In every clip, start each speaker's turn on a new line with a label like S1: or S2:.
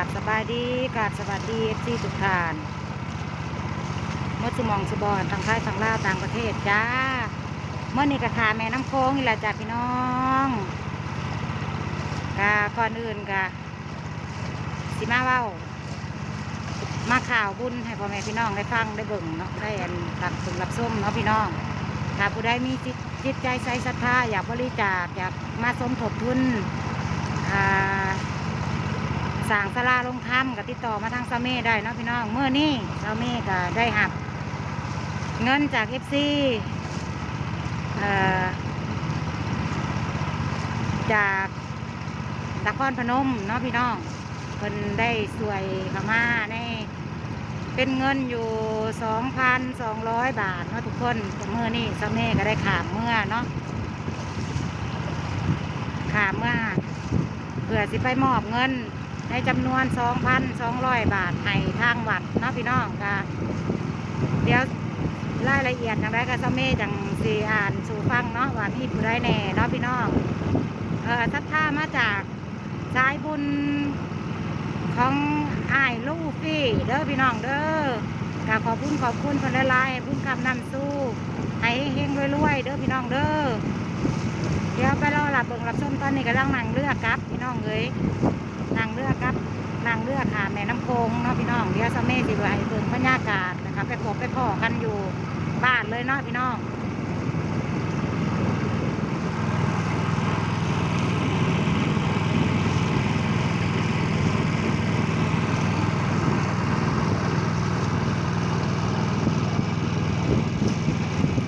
S1: ราบสบายดีกราบสวัสดีที่ทุกท่านเมื่อสมองสบอนทางไทยทางลาวต่างประเทศจ้าเมื่อนี้กระถาแม่น้ำโค้งนี่แหละจ้าพี่น้องกาก่อนอื่นกะสิมาเว้า มาข่าวบุญให้พ่อแม่พี่น้องได้ฟังได้เบิ่งเนาะได้อันรับถึงรับส้มเนาะพี่น้องถ้าผู้ใดมีจิตจิตใจใส่ศรัทธาอยากบริจาคอยากมาสมทบทุนอ่า สร้างสลาลงธรรมก็ติดต่อมาทางซาเม่ได้เนาะพี่น้องเมื่อนี้ซาเม่ก็ได้หับเงินจากเอฟซีจากนครพนมเนาะพี่น้องเพิ่นได้สวยข้ามาในเป็นเงินอยู่2,200บาทเนาะทุกคนเมื่อนี่ซาเม่ก็ได้ขามเมื่อเนาะขามเมื่อเพื่อสิไปมอบเงิน ในจำนวน 2,200 บาทให้ทางวัดเนาะพี่น้องก็เดี๋ยวรายละเอียดอย่างไรก็ซาเม่จังสีอ่านสู่ฟังเนาะว่ามีผู้ได้แน่เนาะพี่น้องเออทัดท่ามาจากสายบุญของอ้ายลูฟี่เด้อพี่น้องเด้อกาขอบคุณขอบคุณเพิ่นลายๆให้พุ่นคำนำสู้ให้เฮงรวยๆเด้อพี่น้องเด้อเดี๋ยวไปรอหลับเบิ่งหลับชมตอนนี้กำลังนั่งเรือกลับพี่น้องเอ้ย นั่งเรือกลับนั่งเรือขาแม่น้ำโขงเนาะพี่น้องเดี๋ยวสเมัสิไปเบิ่งบรรยากาศนะครับไปพบไปพ่อกันอยู่บ้านเลยเนาะพี่น้อง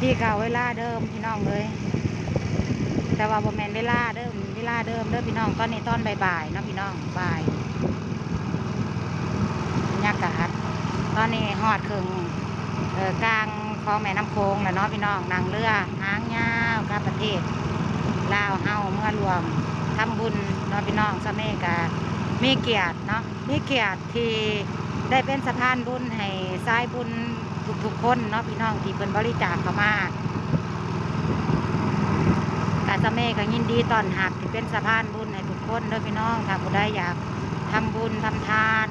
S1: ที่เก่าเวลาเดิมพี่น้องเลย แต่ว่าบ่แมนเวลาเดิม ลาเดิมเด้อพี่น้องตอนนี้ตอนบ่ายๆเนาะพี่น้องบ่ายบรรยากาศตอนนี้หอดครึ่งเออกลางคลองแม่น้ำโขงแล้วเนาะพี่น้องนั่งเรือหางยาวกลับประเทศลาวเฮาเมื่อรวมทำบุญเนาะพี่น้องสะเมกามีเกียรติเนาะมีเกียรติที่ได้เป็นสะพานบุญให้สายบุญทุกๆคนเนาะพี่น้องที่เพิ่นบริจาคเข้ามา กาสะเมก็ยินดีตอนรับที่เป็นสะพานบุญให้ทุกคนเด้อพี่น้องถ้าผู้ใดอยากทำบุญทำทาน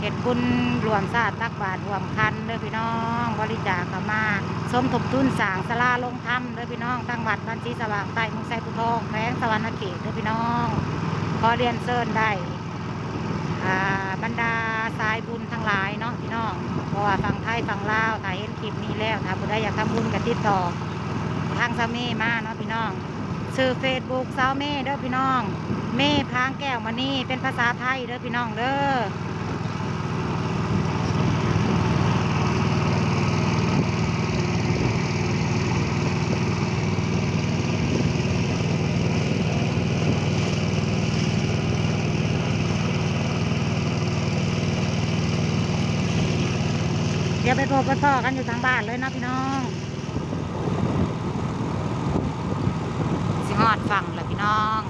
S1: เฮ็ดบุญรวมชาติตักบาตรรวมคันเด้อพี่น้อง บริจาคเข้ามาสมทบทุนสร้างศาลาลงธรรมเด้อพี่น้องตั้งวัดบ้านชีสว่างใต้มุงไซพุทองแขวงสวรรณเขตเด้อพี่น้อง ขอเรียนเชิญได้บรรดาสายบุญทั้งหลายเนาะพี่น้องเพราะว่าฝั่งไทยฝั่งลาวถ้าเห็นคลิปนี้แล้วถ้าผู้ใดอยากทำบุญกับติดต่อ ทางซาเม่มาเนาะพี่น้องชื่อเฟซบุ๊กซาเม่เด้อพี่น้อง เม่พางแก้วมานี่เป็นภาษาไทยเด้อพี่น้องเด้อเดี๋ยวไปพบกันต่อกันอยู่ทางบ้านเลยเนาะพี่น้อง สิฮ อดฟังเลยพี่น้อง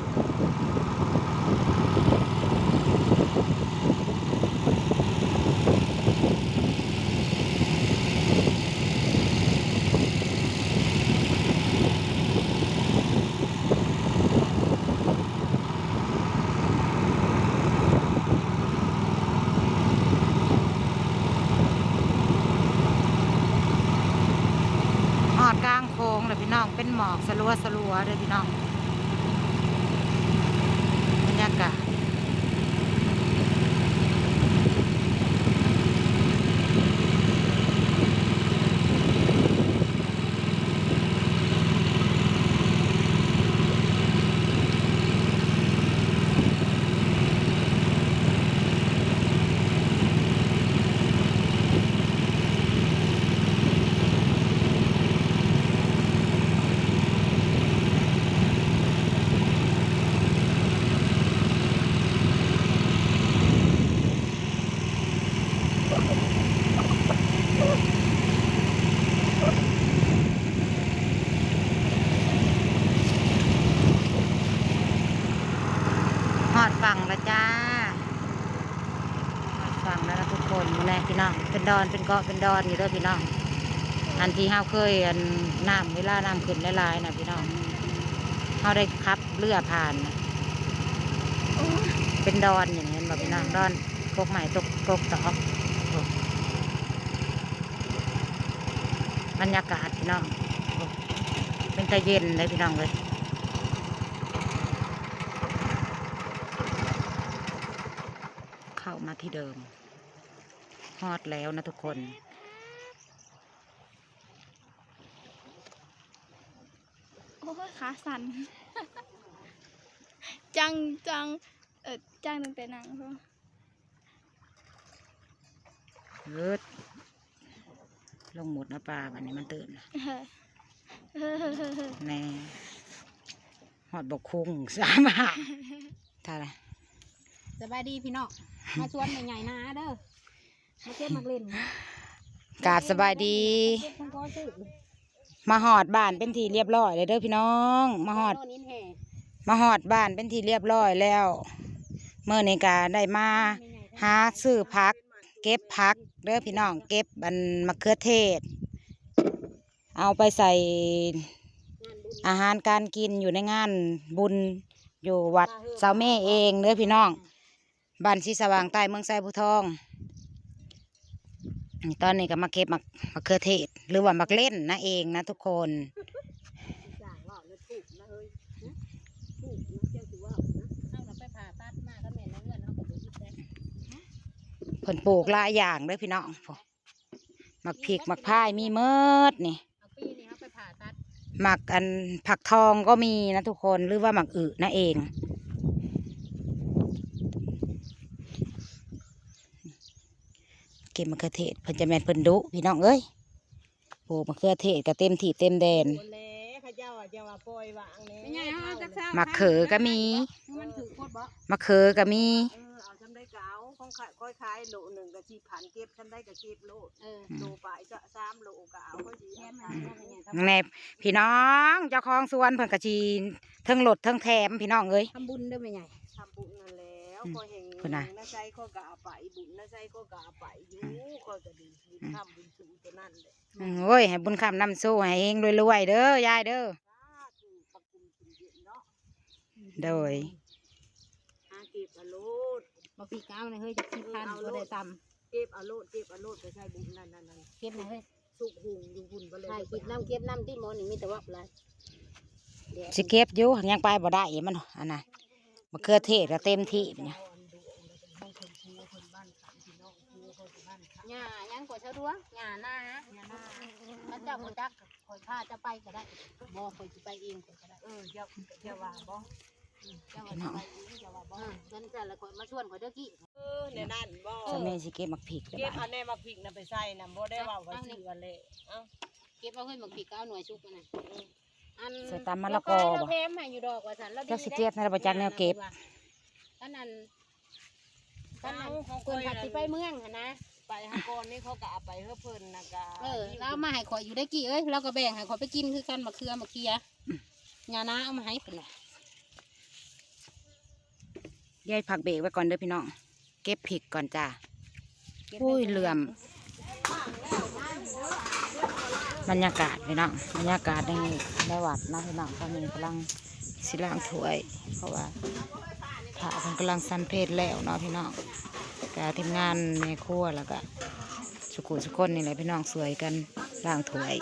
S1: หอดกลางโค้งเลยพี่น้อง เป็นหมอกสลัวสลัวๆเลยพี่น้องบรรยากาศหอดฝั่งแล้วจ้าหอดฝั่งแล้วนะทุกคนแน่พี่น้อง เป็นดอนเป็นเกาะเป็นดอนอยู่ด้อพี่น้อง อันที่เฮาเคยอันน้ำเวลาน้ำขึ้นหลายๆนะพี่น้องเฮาได้ขับเรือผ่านนะเป็นดอนอย่างนี้นแบบพี่น้องดอนกกใหม่ตกกกตอกโอ้บรรยากาศพี่น้อง เป็นตะเย็นเลยพี่น้องเลยเข้ามาที่เดิม ฮอดแล้วนะทุกคน
S2: โอ้ยขาสั่น จังจังเออจังตั้งแต่หนังเพราะ
S1: เอิดลงหมดนะปลาวันนี้มันตื่นน่ะ
S2: เฮ้ยเฮ้ยเฮ้ยเฮ้ยเฮ้ย
S1: แน่หอดบกคุ้งสามบาทท่าไร
S3: สบายดีพี่น้องมาชวนใหญ่ๆนะเด้อ มาเก็บมาเล่น
S1: กราบสบายดี
S3: เก็บทั้งก้อซื้อ
S1: มาหอดบ้านเป็นทีเรียบร้อยเลยเด้อพี่น้อง มาหอด
S3: โน่นนี่แห่
S1: มาหอดบ้านเป็นทีเรียบร้อยแล้วเมื่อในกาได้มาหาซื้อพัก เก็บพักเด้อพี่น้องเก็บอันมะเขือเทศ เอาไปใส่อาหารการกินอยู่ในงานบุญอยู่วัดเสาเม่เองเด้อพี่น้องบ้านชีสว่างใต้เมืองไซบุทอง ตอนนี้ก็มาเก็บมะมะเขือเทศ หรือว่ามักเล่นนะเองนะทุกคน
S3: จ่างว่าเลยถูกนะเฮ้ยนะถูกนะเจ้าถือว่านะเอาเราไปผ่าตัดมาก็แม่นแล้วเงินเขาก็ไปยึดได้
S1: ผลปลูกหลายอย่างเด้อพี่น้องพวกมักพริกมักพายมีเมิดนี่
S3: เอาปีนี้เขาไปผ่าตัด
S1: หมักอันผักทองก็มีนะทุกคนหรือว่าหมักอึนะเอง เก็บมะเขือเทศเพิ่นจะแม่นเพิ่นดุพี่น้องเอ้ยปลูกมะเขือเทศก็เต็มที่เต็มแดน
S4: คนแล้วเขาเจ้าอะเจ้าว่าปล่อยวางเลย
S3: ไม่ใช่เขาจะเศร้า
S1: มักเขือก็มี
S3: มันถือโคตรบ่
S1: มะเขือก็มี
S4: เออเอาทำได้เก่าของขายค่อยขายโลหนึ่งกับชีผันเก็บทำได้กับเก็บโล
S3: เออ
S4: โลไปจะสามโลก็เอาก็ดี
S3: แค่
S4: เอา
S3: มัน
S4: ตาม
S3: ก็เป็นไง
S1: แน่พี่น้องเจ้าของสวนเพิ่นก็จีเทิงหลดเทิงแถมพี่น้องเอ้ย
S3: ทำบุญเด้อไม่ใหญ่
S4: ทำบุญนั่นแล้ ว
S1: อืม
S4: ก็เห็น
S1: พุ่นน่ะ
S4: น้าใจก็กะเอาไปบุญน้าใจก็กะเอาไปอยู่ก็จะดีบุญทำบุญสูงตัวนั่นเลย
S1: อืมโอ้ยให้บุญคำนำสู้ให้เองรวยๆเด้อยายเด้อ
S4: สาธุประกุมกินเย็นเนาะ
S1: โดย
S4: หาเก็บเอาโลด
S3: มาปีก้าวเลยเฮ้ยจะคิดพันก็ได้ต
S4: เก็บเอาโลดเก็บเอาโลดไปใช้บุญนั่นนั่นนั่นำ
S3: เก็บหน่อยเฮ้ย
S4: สุกหุงอยู่บุญไปเลย
S3: ใช่เก็บน้ำเก็บน้ำที่หมอนี่มีแต่ว่าอะไรเดี๋ยว
S1: สิเก็บอยู่หักยังไปบ่ได้มันอันนั้น มะเขือเทศก็เต็มที่เนี่ย
S3: หญ้ายังกว่าเช้าดัวหญ้าหน้าฮะหญ้าหน้าถ้าเจ้าคนจักคอยพาจะไปก็ได้บ่คอยจะไปเองข้อยก็ได้
S4: เออเจ้าเจ้าว่าบ่
S3: เจ้าว่าจะไปเองเจ้าว่าบ่งั้นแต่ละคนมาชวนข่อยเด้อกี้
S4: เออเนี่ยนั่นบ่
S1: จะแม่สิเก็บมักพริกเด้อ
S4: เก็บ
S1: บ้า
S4: เอา
S1: น
S4: แน่มาพริกน่ะไปใส่น่ะบ่ได้ว่าว่าสิว่าเละเอ้า
S3: เก็บเอาให้หมกปีกเอาหน่วยชุกนะ อัน
S1: ใส่ตำมะละกอ
S3: เรา
S1: บ่
S3: แพมให้อยู่ดอกว่าสันเรา
S1: จักสิเก็บในระบบจักแนวเก็บ
S3: ท่านนั้นท่านนั้นคนขับสิไปเมืองหั่นนะ
S4: ไปหาก่อนนี่เขาก็เอาไปเฮือเพิ่นน่ะก็
S3: เออเรามาให้ข่อยอยู่ได้กี่เอ้ยเราก็แบ่งให้ข่อยไปกินคือกันมะเขือมะเขียยานาเอามาให้เพิ่นน่ะ
S1: ยายผักเบรกไว้ก่อนเด้อพี่น้อง เก็บพริกก่อนจ้า
S3: ก็บ
S1: อุ้ย
S3: ไว้
S1: เหลื่อม บรรยากาศพี่น้องบรรยากาศในในวัดนะพี่น้องตอนนี้กำลังสิล้างถ้วย เพราะว่าพระเพิ่นกำลังสันเพศแล้วเนาะพี่น้องกาทีมงานในครัวแล้วก็สุกุสุคนนี่แหละพี่น้องสวยกันล้างถ้วย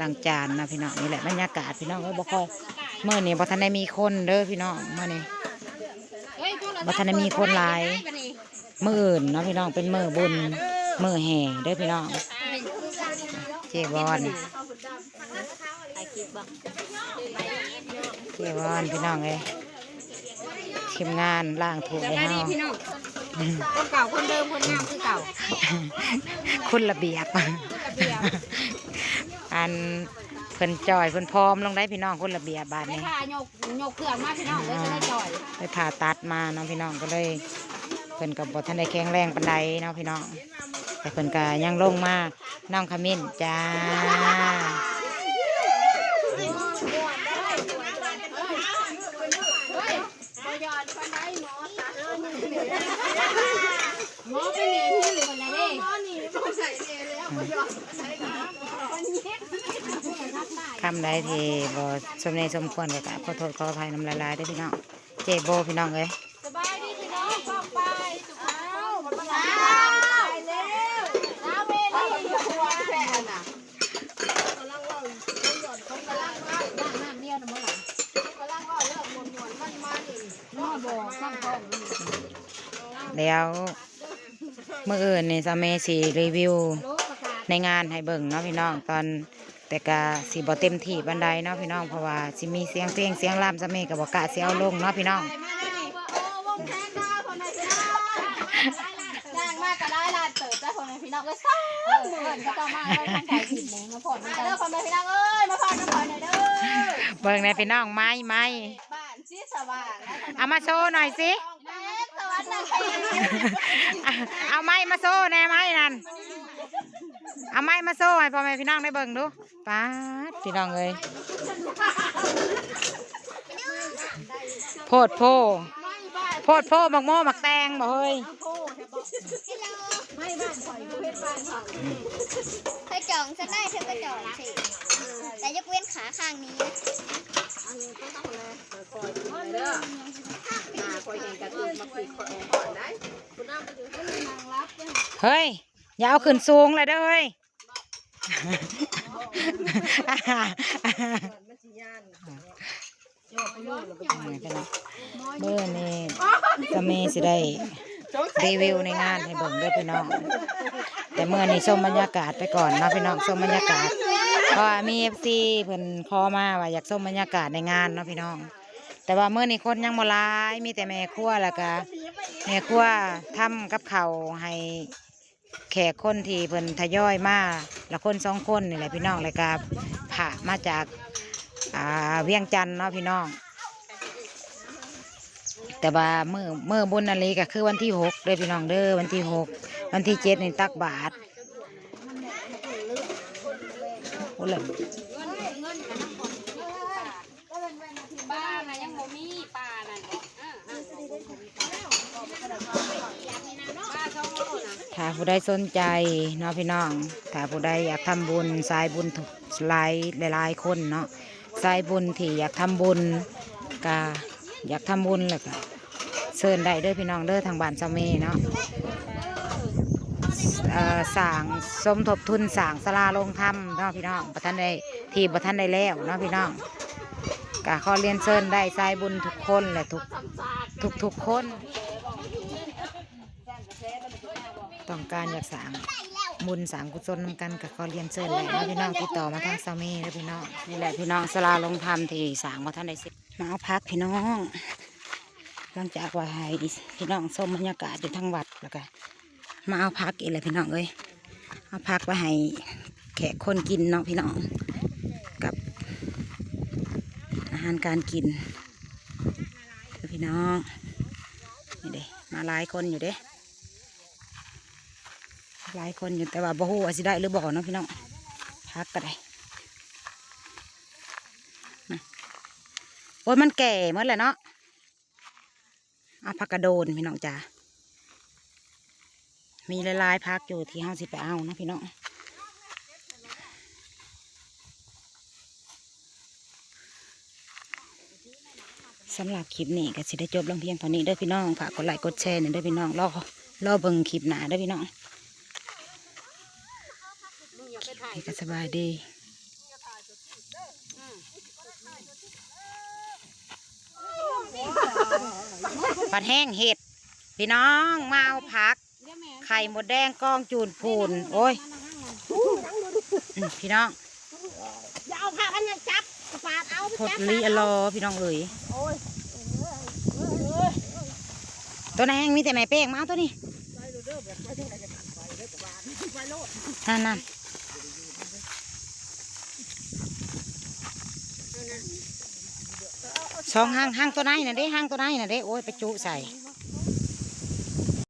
S1: ล้างจานนะพี่น้องนี่แหละบรรยากาศพี่น้องเอ้ยบ่ค่อยเมื่อนี้บ่ทันได้มีคนเด้อพี่น้องเมื่อนี้
S3: เฮ้ยโทรศัทั
S1: นได้มีคนหลาย
S3: ได้ปะนี่
S1: มื่ออื่นเนาะพี่น้องเป็นมื่อบุญมื่อแห่เด้อพี่น้อง จวอน
S3: ไอ้คลิปบ่
S1: เจวอนพี่น้องเอ้ยทีมงานล่างถูก
S3: ส
S1: เลย
S3: บายดี
S1: เฮา
S3: พี่น้องคนเก่าคนเดิมคนงามคือเก่า
S1: คุณระเบียบ อันเพิ่นจอยเพิ่นพร้อมลงได้พี่น้องคุณระเบียบบาด
S3: ไม่
S1: นี้
S3: ค่ะยกยกเครื่องมาพี่น้องเลยจะได้จ่อย
S1: ไปผ่าตัดมาเนาะพี่น้องก็เลยเพิ่นกับบ่ทันได้แข็งแรงปานใดเนาะพี่น้องแต่ เพิ่นก็ยังลงมาน้องขมิ้นจ้า
S3: เฮ้ยบ่ยอดปานใดหมอเออนี่หมอไปหนีที่หรือมันอะไรหมอหนีบ่ใส่เแล้วบ่ยอดปานใดคนเฮ็ดทำ
S1: ได้ทีบ่สมในสมควรก็กราบขอโทษขออภัยน้ำลายๆด้วยพี่น้อง เจ็บโบพี่น้องเอ้ย
S3: สบายดีพี่น้องก็ไปสุ แล้วน้าเวนี่อยู่หัวแฟนน่ะ
S4: กำลังว่าต้องหย่อนเขากำลังว่า
S3: น้ำน้ำเดียวนะมั้งหลัง
S4: กำลังว่าเลิกมวนมวนมันมานี่
S3: น้อบอกซ้ำท้อง
S1: แล้วเมื่ออื่นนี่สามีสีรีวิว
S3: โลกประกาศ
S1: ในงานให้เบิ่งเนาะพี่น้องตอนแต่กะสีบ่เต็มที่บันไดเนาะพี่น้องเพราะว่าสิมีเสียงเพลงเสียงรำสามีกับบ่กล้าสิเอาลงเนาะพี่น้อง
S3: มาได้นี่โอ้วงแทนดาวคนไหนพี่น้องจ้างมากก็ได้ลานเติบได้คนไหนพี่น้องเลยซ้ำเงินก็ต้องมาได้ตั้งใจผิดเลยมาผ่อนมาเด้อคนไหนพี่น้องเอ้ยมาผ่อนมาผ่อนหน่อยเด้อ
S1: เบิ่งในพี่น้องไม้ไม้
S3: บ้านชีสว่างนะ
S1: เอามาโชว์หน่อยสิ
S3: แม่สวัสดีค่ะ
S1: เอาไม้มาโซ่แน่ไม้นั่นเอาไม้มาโซ่ให้พ่อแม่พี่น้องได้เบิ่งดูป้าดพี่น้องเลยโพดโพโพดโพมักโม่มักแตงบ่เฮ้ย
S3: ไม่บ้านข่อย เพชรบ้านข่อย
S5: เธอจองฉันได้เธอก็จองสิแต่ยกเว้นขาข้างนี้นะ
S4: เลยคอยเด้อหน้าคอยเห็นกระตุ้นมาปิดคอยก่อนได้คุณน้ำไปอยู่ที่นางรับเฮ้
S1: ย อย่าเอาขึ้นสูงเลยเด้อเฮ้ยเบอร์นี่จะมีสิได้รีวิวในงานให้เบิ่งด้วยพี่น้อง แต่เมื่อนี้ชมบรรยากาศไปก่อนเนาะพี่น้องชมบรรยากาศเพราะว่ามีเอฟซีเพิ่นขอมาว่าอยากชมบรรยากาศในงานเนาะพี่น้อง แต่ว่าเมื่อนี้คนยังบ่หลายมีแต่แม่ครัวแล้วก็แม่ครัวทำกับเขาวให้แขกคนที่เพิ่นทยอยมาละคนสองคนนี่แหละพี่น้องแล้วก็ผ่ามาจากอ่าเวียงจันทน์เนาะพี่น้อง แต่ว่ามือมือบุญนาลีก็คือวันที่หกเด้อพี่น้องเด้อวันที่หก วันที่เจ็ดนี่ตักบาทโอ้เลย
S3: บ้านะยังบ่มีป่านั่นบ่ป้าช่องโลน่ะ
S1: ถ้าผู้ใดสนใจเนาะพี่น้อง ถ้าผู้ใดอยากทำบุญสายบุญหลายหลายคนเนาะสายบุญที่อยากทำบุญก็อยากทำบุญแล้วก็เชิญได้เด้อพี่น้องเด้อทางบ้านเซาเมเนาะ สั่งสมทบทุนสั่งสลาลงธรรมเนาะพี่น้องประท่านได้ที่ประท่านได้แล้วเนาะพี่น้องก็ขอเรียนเชิญได้สายบุญทุกคนและทุกทุกทุกคน ต้องการอยากสั่งบุญสั่งกุศลนกันกับขอเรียนเชิญเลยนะพี่น้องติดต่อมาทางซามีแล้วพี่น้องนี่แหละพี่น้องสลาลงธรรมที่สั่งมาท่านใดสิมาเอาพักพี่น้อง หลังจากว่าให้พี่น้องชมบรรยากาศอยู่ทั้งวัดแล้วก็ มาเอาพักอีกเลยพี่น้องเอ้ยเอาพักไปให้แขกคนกินเนาะพี่น้อง กับอาหารการกินพี่น้องนี่เด้มาหลายคนอยู่เด้หลายคนอยู่แต่ว่าบ่ฮู้ว่าสิได้หรือบ่เนาะพี่น้องพักก็ได้โอ้ยมันแก่หมดเลยเนาะเอาผักกระโดนพี่น้องจ้า มีหลายๆพักอยู่ที่เฮาสิไปเอานะพี่น้องสำหรับคลิปนี้ก็สิได้จบลงเพียงเท่านี้เด้อพี่น้องฝากกดไลค์กดแชร์หน่อยเด้อพี่น้องรอรอเบิ่งคลิปหนาเด้อพี่น้องนี่ก็สบายดีปัดแห้งเห็ดพี่น้องมาเอาผัก ข่หมดแดงกองจูนพูนโอ้ยอืมพี่น้อง
S3: อย่าเอาผักอันนี้จับปาดเอา
S1: พดลีอลอพี่น้องเอ๋ยตัวไหนนแห้งมีแต่แม่เป้งมาเอาตัวนี้นั่นนั่นสองห้างห้างตัวไหนน่ะเด้ห้างตัวไหนน่ะเด้โอ้ยไปจุใส่